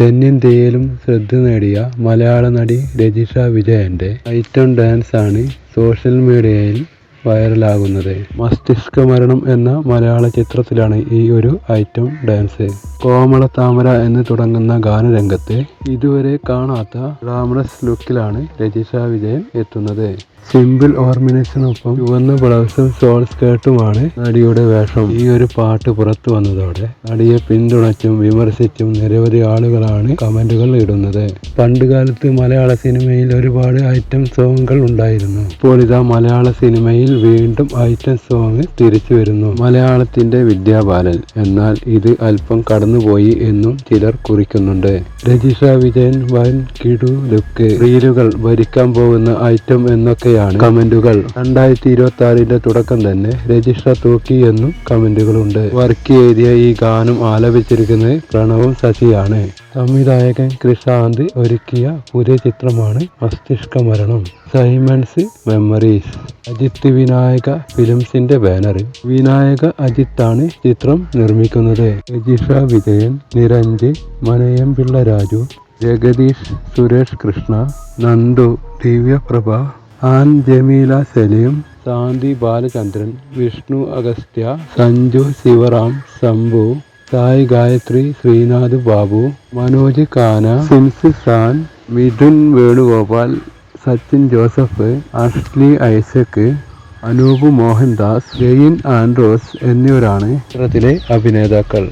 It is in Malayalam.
തെന്നിന്ത്യയിലും ശ്രദ്ധ നേടിയ മലയാള നടി രജിഷ വിജയന്റെ ഐറ്റം ഡാൻസ് ആണ് സോഷ്യൽ മീഡിയയിൽ വൈറലാകുന്നത്. മസ്തിഷ്ക മരണം എന്ന മലയാള ചിത്രത്തിലാണ് ഈ ഒരു ഐറ്റം ഡാൻസ്. കോമള താമര എന്ന് തുടങ്ങുന്ന ഗാനരംഗത്ത് ഇതുവരെ കാണാത്ത ഗ്ലാമറസ് ലുക്കിലാണ് രജിഷ വിജയൻ എത്തുന്നത്. സിമ്പിൾ ഓർമിനേഷനൊപ്പം ചുവന്ന ബ്ലൗസും ഷോൾ സ്കേർട്ടുമാണ് നടിയുടെ വേഷം. ഈ ഒരു പാട്ട് പുറത്തു വന്നതോടെ നടിയെ പിന്തുണച്ചും വിമർശിച്ചും നിരവധി ആളുകളാണ് കമന്റുകൾ ഇടുന്നത്. പണ്ടുകാലത്ത് മലയാള സിനിമയിൽ ഒരുപാട് ഐറ്റം സോങ്ങുകൾ ഉണ്ടായിരുന്നു. ഇപ്പോൾ ഇതാ മലയാള സിനിമയിൽ വീണ്ടും ഐറ്റം സോങ് തിരിച്ചു വരുന്നു. മലയാളത്തിന്റെ വിദ്യാബാലൻ. എന്നാൽ ഇത് അല്പം കടന്നുപോയി എന്നും ചിലർ കുറിക്കുന്നുണ്ട്. രജിഷ വിജയൻ വൻ കിടു ലുക്ക് റീലുകൾ ഭരിക്കാൻ പോകുന്ന ഐറ്റം എന്നൊക്കെയാണ് കമന്റുകൾ. രണ്ടായിരത്തി ഇരുപത്തി ആറിന്റെ തുടക്കം തന്നെ രജിഷ തൂക്കി എന്നും കമന്റുകളുണ്ട്. വർക്ക് ഏരിയ ഈ ഗാനം ആലപിച്ചിരിക്കുന്നത് പ്രണവും ശശിയാണ്. സംവിധായകൻ കൃഷാന്ത് ഒരുക്കിയ പുതിയ ചിത്രമാണ് മസ്തിഷ്ക മരണം സൈമൺസ് മെമ്മറീസ്. അജിത്ത് വിനായക ഫിലിംസിന്റെ ബാനറിൽ വിനായക അജിത്താണ് ചിത്രം നിർമ്മിക്കുന്നത്. രജിഷ വിജയൻ നിരഞ്ജ് മനയംപിള്ള രാജു ജഗദീഷ് സുരേഷ് കൃഷ്ണ നന്ദു ദിവ്യപ്രഭ ആൻ ജമീല സലീം ശാന്തി ബാലചന്ദ്രൻ വിഷ്ണു അഗസ്ത്യ സഞ്ജു ശിവറാം ശംഭു സായി ഗായത്രി ശ്രീനാഥ് ബാബു മനോജ് കാന സിൻസ് സാൻ മിഥുൻ വേണുഗോപാൽ സച്ചിൻ ജോസഫ് അഷ്ലി ഐസക് അനൂപ് മോഹൻദാസ് ജയിൻ ആൻഡ്രോസ് എന്നിവരാണ് ചിത്രത്തിലെ അഭിനേതാക്കൾ.